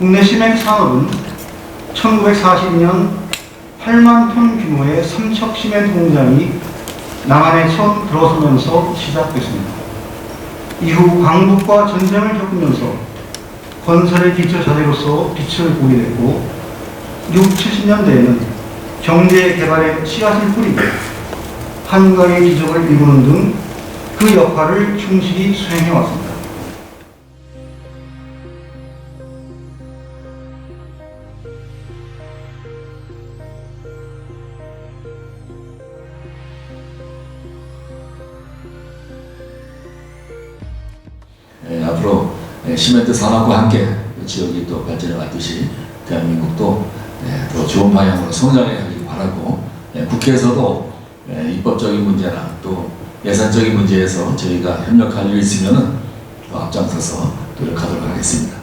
국내 시멘 산업은 1942년 8만 톤 규모의 삼척 시멘트 공장이 남한에 처음 들어서면서 시작됐습니다. 이후 광복과 전쟁을 겪으면서 건설의 기초 자재로서 빛을 보게 됐고 6, 70년대에는 경제 개발의 씨앗을 뿌리고 한강의 기적을 이루는 등 그 역할을 충실히 수행해 왔습니다. 앞으로 예, 시멘트 산업과 함께 지역이 또 발전해 왔듯이 대한민국도 예, 더 좋은 방향으로 성장해 가길 바라고 예, 국회에서도 예, 입법적인 문제나 또 예산적인 문제에서 저희가 협력할 일 있으면 또 앞장서서 노력하도록 하겠습니다.